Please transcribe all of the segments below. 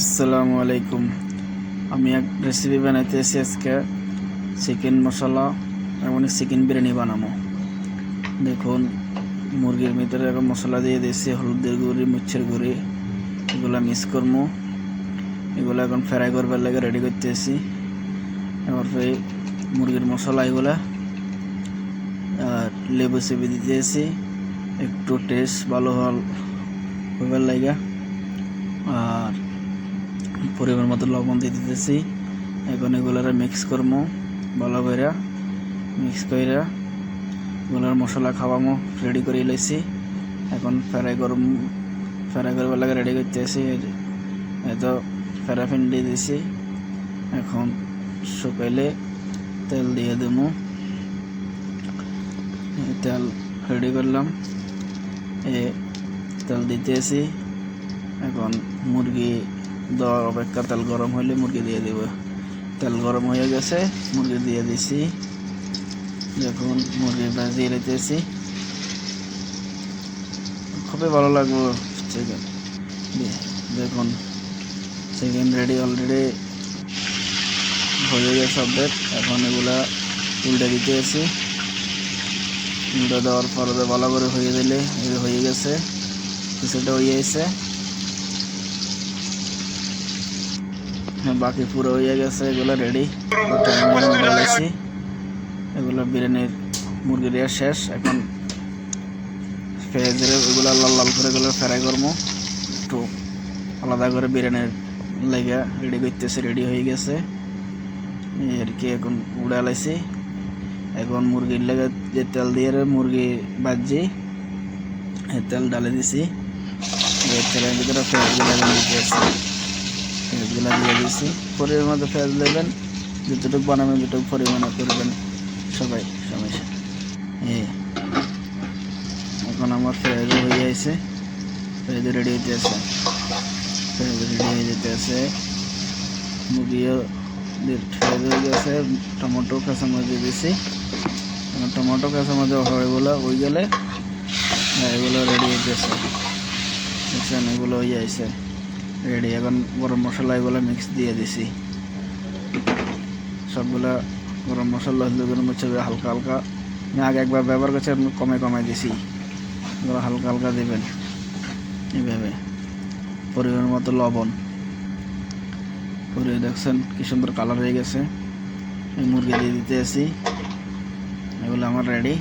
আসসালামু আলাইকুম। আমি এক রেসিপি বানাইতে বানাইতেছি আজকে। চিকেন মশলা এবং চিকেন বিরিয়ানি বানাবো। দেখুন, মুরগির ভিতরে এখন মশলা দিয়ে দিয়েছি, হলুদের গুঁড়ি মুচ্ছের গুঁড়ি। এগুলো মিক্স করব। এগুলো এখন ফ্রাই করবার লাগে রেডি করতেছি। এবার ফের মুরগির মশলা এগুলা, আর লেবু চেপে দিতেছি। একটু টেস্ট ভালো হল হইবার লাগে। আর পরিমাণ মতো লবণ দিয়ে দিতেছি। এখন এগুলার মিক্স করব ভালো করে মিক্স করে এগুলোর মশলা খাওয়ামো রেডি করে লাইছি। এখন ফ্রাই করম, ফ্রাই করবার লাগে রেডি করতেছি এত ফেরাফিন দিয়ে দিছি। এখন শুকাইলে তেল দিয়ে দেবো তেল রেডি করলাম। এ তেল দিতেছি। এখন মুরগি দেওয়ার অপেক্ষা তেল গরম হইলে মুরগি দিয়ে দিব। তেল গরম হয়ে গেছে, মুরগি দিয়ে দিছি। দেখুন মুরগি ভাজিয়ে রেখেছি খুবই ভালো লাগবে চিকেন দেখুন চিকেন রেডি অলরেডি হয়ে গেছে আপডেট এখন এগুলা উল্টে দিতে দিতেছি। উল্টে দেওয়ার পরে ভালো করে হয়ে দিলে হয়ে গেছে। কিছুটা হয়ে গেছে বাকি পুরো হয়ে গেছে, এগুলো রেডি বলেছি এগুলো বিরিয়ানির মুরগি দেওয়া শেষ। এখন পেঁয়াজের ওগুলো লাল লাল করে এগুলো ফ্রাই করব। একটু আলাদা করে বিরিয়ানির লেগে রেডি করতেছে রেডি হয়ে গেছে। আর কি, এখন উড়ে লাইছি এখন মুরগির লেগে যে তেল দিয়ে মুরগি এই তেল ডালে দিছি। তেলের ভিতরে পেঁয়াজগুলো দিতেছি পেঁয়াজগুলো দিয়ে দিয়েছি পরিমাণ মতো পেঁয়াজ দেবেন, যতটুকু বানাবেন যতটুকু পরিমাণে করবেন সবাই সমস্যা এই এখন আমার পেঁয়াজ হয়ে আছে পেঁয়াজ রেডি হইতে আছে। পেঁয়াজ রেডি হয়ে যেতে আছে। মুরগিও পেঁয়াজ হয়ে গেছে। টমেটো, কাঁচামরিচ দিয়ে দিয়েছি টমেটো, কাঁচামরিচ এগুলো হয়ে গেলে এগুলো রেডি হইতেছে এগুলো হয়ে আছে রেডি, এখন গরম মশলা এগুলো মিক্স দিয়ে দিছি। সবগুলা গরম মশলা হলুদ গরম মশলা হালকা হালকা। আমি আগে একবার ব্যবহার করছি আমি কমে কমে দিছি। এগুলো হালকা হালকা দেবেন, এইভাবে। পরিমাণ মতো লবণ। করে দেখছেন কি সুন্দর কালার হয়ে গেছে। এই মুরগি দিয়ে দিতে আসি এগুলো আমার রেডি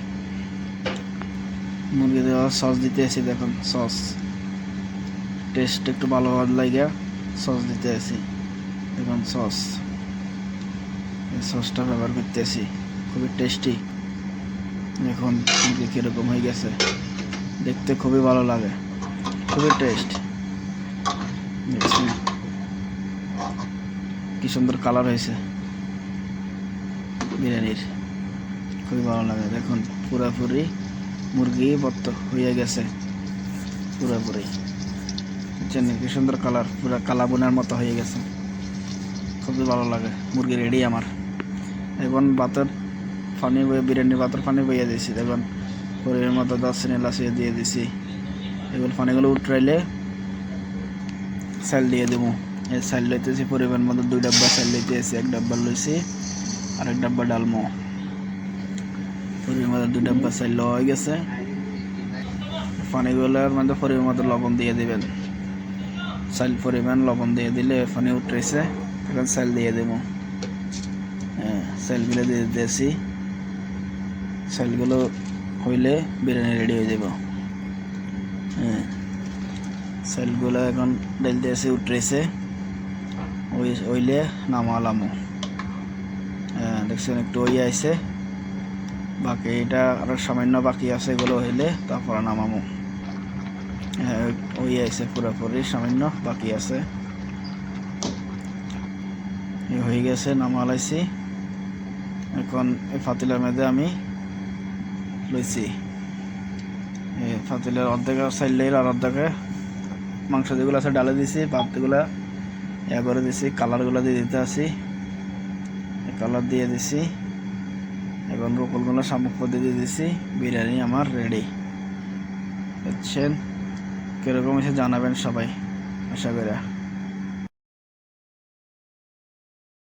মুরগি দেওয়া সস দিতে আসি দেখুন সস টেস্ট একটু ভালো হওয়ার লাগে সস দিতে আসি এখন সস এই সসটা ব্যবহার করতে আসি খুবই টেস্টি এখন মুরগি কীরকম হয়ে গেছে, দেখতে খুবই ভালো লাগে। খুবই টেস্ট দেখছি কি সুন্দর কালার হয়েছে। বিরিয়ানির। খুবই ভালো লাগে। দেখুন, পুরাপুরি মুরগি বত্ত হয়ে গেছে। পুরাপুরি। বুঝছেন কি সুন্দর কালার, পুরো কালা বোনার মতো হয়ে গেছে। খুবই ভালো লাগে, মুরগি রেডি আমার। এখন বাতর পানি বয়ে বিরিয়ানি বাতর পানি বইয়ে দিয়েছি, দেখুন। পরিমাণ মতো দশ লাসিয়ে দিয়ে দিছি এগুলো পানিগুলো উঠরাইলে সাইল দিয়ে দেবো। এই সাইল লইতেছি, পরিমাণ মতো দুই ডাব্বা সাইল লইতেছি, এক ডাব্বা লইছি, আর এক ডাব্বা ডালমো। পরিমাণ মতো দুই ডাব্বা সাইল হয়ে গেছে। পানিগুলোর মধ্যে পরিমাণ মতো লবণ দিয়ে দিবেন। সাইল পরিমাণ লবণ দিয়ে দিলে পানি উঠেছে এখন সাইল দিয়ে দেবো হ্যাঁ সাইলগুলো দিয়ে দিতেছি সাইলগুলো হইলে বিরিয়ানি রেডি হয়ে যাব। হ্যাঁ সাইলগুলো এখন ডেলতে দিয়েছি উঠেছে ওই ওইলে নামালামো। হ্যাঁ দেখছেন একটু ওই আইছে বাকি এটা আরও সামান্য বাকি আছে, এগুলো হইলে তারপর নামামো। ওই আইছে পুরোপুরি সামান্য বাকি আছে। হয়ে গেছে নামালাইছি এখন এই ফাতিলার মধ্যে আমি লইছি। ফাতিলের অর্ধেক সাইলের আর অর্ধেকে মাংস যেগুলো আছে ডালে দিছি, ভাতগুলো ইয়া করে দিছি, কালারগুলো দিয়ে দিতে আসি কালার দিয়ে দিছি। এখন রোকলগুলো শামুক দিয়ে দিছি, বিরিয়ানি আমার রেডি। বুঝছেন কীরকম এসে জানাবেন সবাই আশা করি।